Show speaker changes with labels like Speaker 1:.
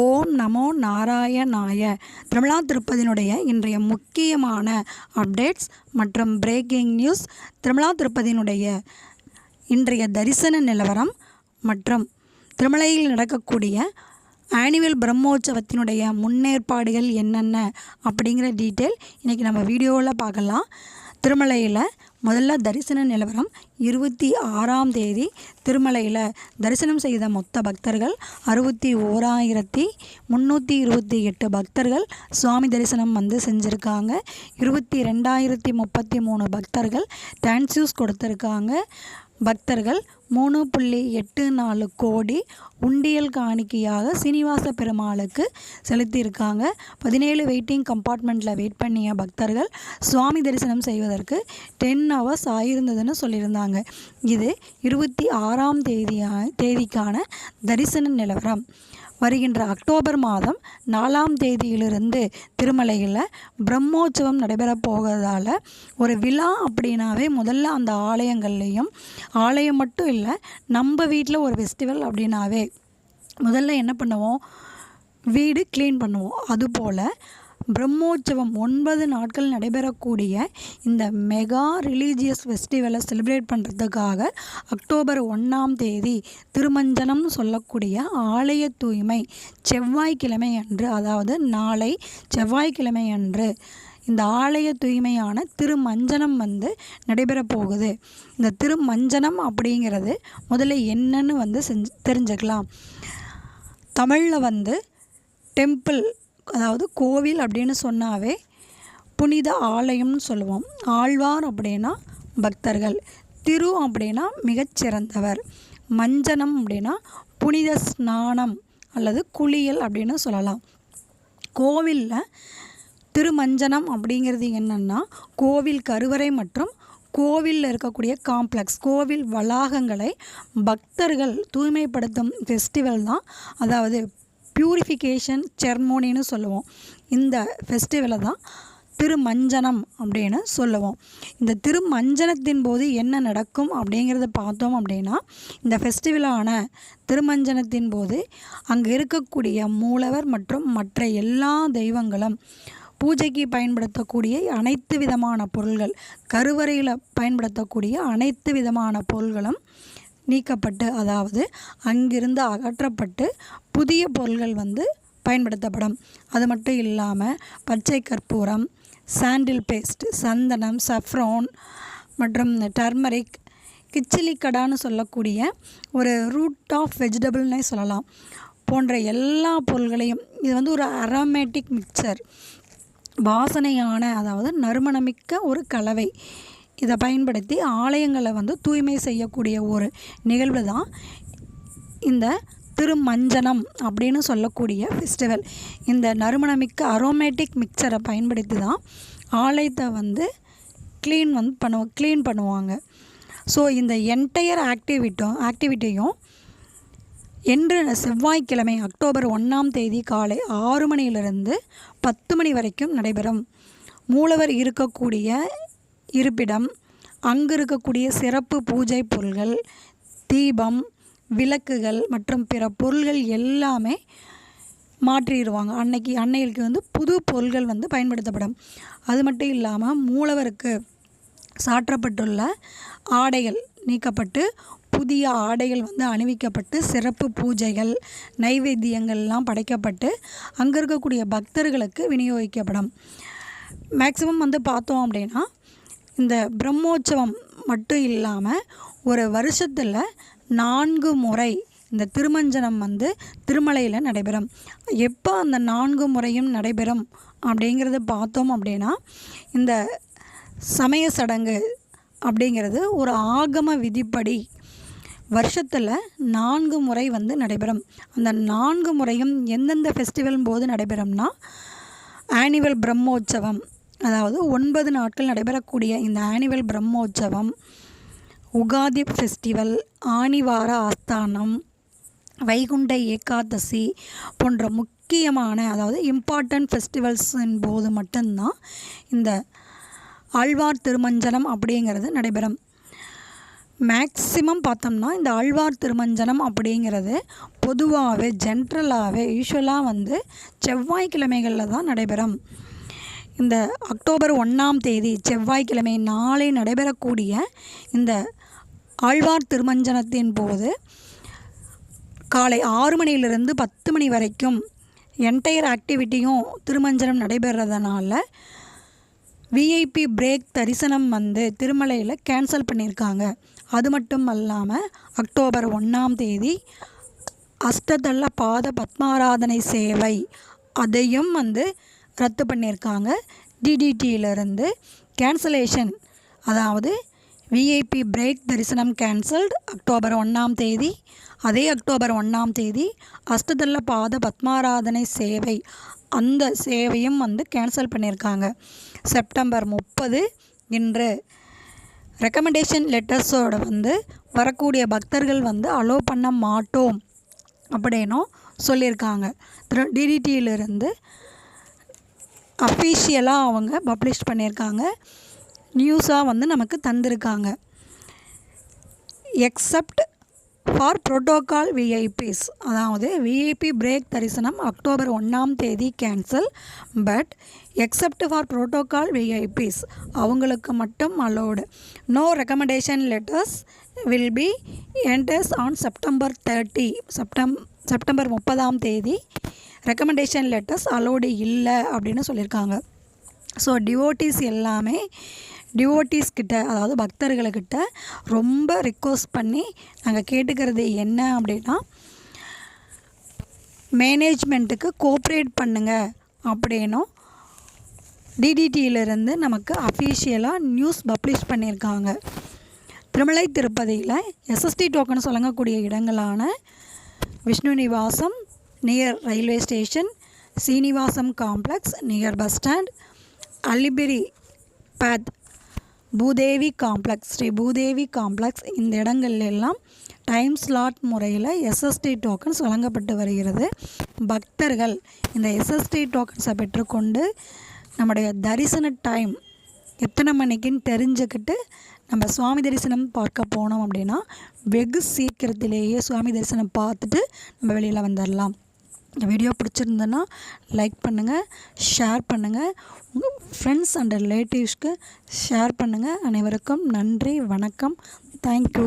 Speaker 1: ஓம் நமோ நாராயணாய. திருமலா திருப்பதியினுடைய இன்றைய முக்கியமான அப்டேட்ஸ் மற்றும் பிரேக்கிங் நியூஸ் திருமலா திருப்பதியினுடைய இன்றைய தரிசன நிலவரம் மற்றும் திருமலையில் நடக்கக்கூடிய ஆனுவல் பிரம்மோற்சவத்தினுடைய முன்னேற்பாடுகள் என்னென்ன அப்படிங்கிற டீட்டெயில் இன்றைக்கி நம்ம வீடியோவில் பார்க்கலாம். திருமலையில் முதல்ல தரிசன நிலவரம் இருபத்தி ஆறாம் தேதி திருமலையில் தரிசனம் செய்த மொத்த பக்தர்கள் அறுபத்தி ஓராயிரத்தி முந்நூற்றி இருபத்தி எட்டு பக்தர்கள் சுவாமி தரிசனம் வந்து செஞ்சுருக்காங்க. இருபத்தி ரெண்டாயிரத்தி முப்பத்தி மூணு பக்தர்கள் டான்ஸ்யூஸ் கொடுத்துருக்காங்க. பக்தர்கள் மூணு புள்ளி எட்டு நாலு கோடி உண்டியல் காணிக்கையாக சீனிவாச பெருமாளுக்கு செலுத்தியிருக்காங்க. பதினேழு வெயிட்டிங் கம்பார்ட்மெண்ட்டில் வெயிட் பண்ணிய பக்தர்கள் சுவாமி தரிசனம் செய்வதற்கு டென் ஹவர்ஸ் ஆயிருந்ததுன்னு சொல்லியிருந்தாங்க. இது இருபத்தி ஆறாம் தேதியா தேதிக்கான தரிசன நிலவரம். வருகின்ற அக்டோபர் மாதம் நாலாம் தேதியிலிருந்து திருமலையில் பிரம்மோற்சவம் நடைபெறப் போகிறதால ஒரு விழா அப்படின்னாவே முதல்ல அந்த ஆலயங்கள்லேயும் ஆலயம் மட்டும் இல்லை நம்ம வீட்டில் ஒரு ஃபெஸ்டிவல் அப்படின்னாவே முதல்ல என்ன பண்ணுவோம்? வீடு க்ளீன் பண்ணுவோம். அதுபோல் பிரம்மோற்சவம் ஒன்பது நாட்கள் நடைபெறக்கூடிய இந்த மெகா ரிலீஜியஸ் ஃபெஸ்டிவலை செலிப்ரேட் பண்ணுறதுக்காக அக்டோபர் ஒன்றாம் தேதி திருமஞ்சனம்னு சொல்லக்கூடிய ஆலய தூய்மை செவ்வாய்க்கிழமை அன்று அதாவது நாளை செவ்வாய்க்கிழமை அன்று இந்த ஆலய தூய்மையான திருமஞ்சனம் வந்து நடைபெற போகுது இந்த திருமஞ்சனம் அப்படிங்கிறது முதல்ல என்னன்னு வந்து செஞ்சு தெரிஞ்சுக்கலாம். தமிழில் வந்து டெம்பிள் அதாவது கோவில் அப்படின்னு சொன்னாவே புனித ஆலயம்னு சொல்லுவோம். ஆழ்வார் அப்படின்னா பக்தர்கள். திரு அப்படின்னா மிகச்சிறந்தவர். மஞ்சனம் அப்படின்னா புனித ஸ்நானம் அல்லது குளியல் அப்படின்னு சொல்லலாம். கோவிலில் திருமஞ்சனம் அப்படிங்கிறது என்னென்னா கோவில் கருவறை மற்றும் கோவிலில் இருக்கக்கூடிய காம்ப்ளெக்ஸ் கோவில் வளாகங்களை பக்தர்கள் தூய்மைப்படுத்தும் ஃபெஸ்டிவல் தான். அதாவது பியூரிஃபிகேஷன் செர்மோனின்னு சொல்லுவோம். இந்த ஃபெஸ்டிவலை தான் திருமஞ்சனம் அப்படின்னு சொல்லுவோம். இந்த திருமஞ்சனத்தின் போது என்ன நடக்கும் அப்படிங்கிறத பார்த்தோம் அப்படின்னா இந்த ஃபெஸ்டிவலான திருமஞ்சனத்தின் போது அங்கே இருக்கக்கூடிய மூலவர் மற்றும் மற்ற எல்லா தெய்வங்களும் பூஜைக்கு பயன்படுத்தக்கூடிய அனைத்து விதமான பொருள்கள் கருவறையில் பயன்படுத்தக்கூடிய அனைத்து விதமான பொருள்களும் நீக்கப்பட்டு அதாவது அங்கிருந்து அகற்றப்பட்டு புதிய பொருள்கள் வந்து பயன்படுத்தப்படும். அது மட்டும் இல்லாமல் பச்சை கற்பூரம் சாண்டில் பேஸ்ட் சந்தனம் சஃப்ரோன் மற்றும் டர்மரிக் கிச்சிலிக்கடான்னு சொல்லக்கூடிய ஒரு ரூட் ஆஃப் வெஜிடபிள்னே சொல்லலாம். போன்ற எல்லா பொருள்களையும் இது வந்து ஒரு அரோமேட்டிக் மிக்சர் வாசனையான அதாவது நறுமணமிக்க ஒரு கலவை. இதை பயன்படுத்தி ஆலயங்களை வந்து தூய்மை செய்யக்கூடிய ஒரு நிகழ்வு தான் இந்த திருமஞ்சனம் அப்படின்னு சொல்லக்கூடிய ஃபெஸ்டிவல் இந்த நறுமணமிக்க அரோமேட்டிக் மிக்சரை பயன்படுத்தி தான் ஆலயத்தை வந்து க்ளீன் வந்து பண்ணுவ க்ளீன் பண்ணுவாங்க. ஸோ இந்த என்டையர் ஆக்டிவிட்டும் ஆக்டிவிட்டியும் என்று செவ்வாய்க்கிழமை அக்டோபர் ஒன்றாம் தேதி காலை ஆறு மணியிலிருந்து பத்து மணி வரைக்கும் நடைபெறும். மூலவர் இருக்கக்கூடிய இருப்பிடம் அங்கு இருக்கக்கூடிய சிறப்பு பூஜை பொருள்கள் தீபம் விளக்குகள் மற்றும் பிற பொருள்கள் எல்லாமே மாற்றிடுவாங்க. அன்னைக்கு அன்னைக்கு வந்து புது பொருள்கள் வந்து பயன்படுத்தப்படும். அது மட்டும் இல்லாமல் மூலவருக்கு சாற்றப்பட்டுள்ள ஆடைகள் நீக்கப்பட்டு புதிய ஆடைகள் வந்து அணிவிக்கப்பட்டு சிறப்பு பூஜைகள் நைவேத்தியங்கள்லாம் படைக்கப்பட்டு அங்கே இருக்கக்கூடிய பக்தர்களுக்கு விநியோகிக்கப்படும். மேக்சிமம் வந்து பார்த்தோம் அப்படின்னா இந்த பிரம்மோற்சவம் மட்டும் இல்லாமல் ஒரு வருஷத்தில் நான்கு முறை இந்த திருமஞ்சனம் வந்து திருமலையில் நடைபெறும். எப்போ அந்த நான்கு முறையும் நடைபெறும் அப்படிங்கிறத பார்த்தோம் அப்படின்னா இந்த சமய சடங்கு அப்படிங்கிறது ஒரு ஆகம விதிப்படி வருஷத்தில் நான்கு முறை வந்து நடைபெறும். அந்த நான்கு முறையும் எந்தெந்த ஃபெஸ்டிவல் போது நடைபெறும்னா ஆனுவல் பிரம்மோற்சவம் அதாவது ஒன்பது நாட்கள் நடைபெறக்கூடிய இந்த ஆனுவல் பிரம்மோற்சவம் உகாதி ஃபெஸ்டிவல் ஆணிவார ஆஸ்தானம் வைகுண்ட ஏகாதசி போன்ற முக்கியமான அதாவது இம்பார்ட்டண்ட் ஃபெஸ்டிவல்ஸின் போது மட்டும்தான் இந்த ஆழ்வார் திருமஞ்சனம் அப்படிங்கிறது நடைபெறும். மேக்சிமம் பார்த்தோம்னா இந்த ஆழ்வார் திருமஞ்சனம் அப்படிங்கிறது பொதுவாகவே ஜென்ரலாகவே யூஸ்வலாக வந்து செவ்வாய்க்கிழமைகளில் தான் நடைபெறும். இந்த அக்டோபர் ஒன்றாம் தேதி செவ்வாய்க்கிழமை நாளை நடைபெறக்கூடிய இந்த ஆழ்வார் திருமஞ்சனத்தின் போது காலை ஆறு மணியிலிருந்து பத்து மணி வரைக்கும் என்டையர் ஆக்டிவிட்டியும் திருமஞ்சனம் நடைபெறதுனால விஐபி பிரேக் தரிசனம் வந்து திருமலையில் கேன்சல் பண்ணியிருக்காங்க அது மட்டும் அல்லாமல் அக்டோபர் ஒன்றாம் தேதி அஷ்டதள்ள பாத பத்மாராதனை சேவை அதையும் வந்து ரத்து பண்ணியிருக்காங்க. டிடிடியிலிருந்து கேன்சலேஷன் அதாவது விஐபி பிரேக் தரிசனம் கேன்சல்டு அக்டோபர் ஒன்றாம் தேதி. அதே அக்டோபர் ஒன்றாம் தேதி அஷ்டதல்ல பாத பத்மாராதனை சேவை அந்த சேவையும் வந்து கேன்சல் பண்ணியிருக்காங்க. செப்டம்பர் முப்பது இன்று ரெக்கமெண்டேஷன் லெட்டர்ஸோட வந்து வரக்கூடிய பக்தர்கள் வந்து அலோ பண்ண மாட்டோம் அப்படின்னும் சொல்லியிருக்காங்க. திரு டிடிடியிலிருந்து அஃபீஷியலாக அவங்க பப்ளிஷ் பண்ணியிருக்காங்க. நியூஸாக வந்து நமக்கு தந்திருக்காங்க. எக்ஸப்ட் ஃபார் புரோட்டோகால் விஐபிஸ் அதாவது விஐபி பிரேக் தரிசனம் அக்டோபர் ஒன்றாம் தேதி cancel but except for protocol VIPs அவங்களுக்கு மட்டும் allowed no recommendation letters will be enters on September thirty sept September முப்பதாம் தேதி ரெக்கமெண்டேஷன் லெட்டர்ஸ் அலோடு இல்லை அப்படின்னு சொல்லியிருக்காங்க. ஸோ டிவோட்டிஸ் எல்லாமே டிவோட்டிஸ் கிட்ட அதாவது பக்தர்களுக்கிட்ட ரொம்ப ரிக்வஸ்ட் பண்ணி நாங்கள் கேட்டுக்கிறது என்ன அப்படின்னா மேனேஜ்மெண்ட்டுக்கு கோஆப்ரேட் பண்ணுங்கள் அப்படின்னும் டிடிடியிலிருந்து நமக்கு அஃபீஷியலாக நியூஸ் பப்ளிஷ் பண்ணியிருக்காங்க. திருமலை திருப்பதியில் எஸ்எஸ்டி டோக்கன் சொல்லக்கூடிய இடங்களான Vishnu Nivasam near railway station Srinivasam complex near bus stand Alipiri path Bhudevi complex Sri Bhudevi complex இந்த இடங்கள்ல எல்லாம் டைம் ஸ்லாட் முறையில் எஸ்எஸ்டி டோக்கன்ஸ் வழங்கப்பட்டு வருகிறது. பக்தர்கள் இந்த எஸ்எஸ்டி டோக்கன்ஸை பெற்றுக்கொண்டு நம்முடைய தரிசன டைம் எத்தனை மணிக்குன்னு தெரிஞ்சுக்கிட்டு நம்ம சுவாமி தரிசனம் பார்க்க போனோம் அப்படின்னா வெகு சீக்கிரத்திலேயே சுவாமி தரிசனம் பார்த்துட்டு நம்ம வெளியில் வந்துடலாம் இந்த வீடியோ பிடிச்சிருந்தேன்னா லைக் பண்ணுங்கள் ஷேர் பண்ணுங்கள் உங்கள் ஃப்ரெண்ட்ஸ் அண்ட் ரிலேட்டிவ்ஸ்க்கு ஷேர் பண்ணுங்கள் அனைவருக்கும் நன்றி வணக்கம். தேங்க்யூ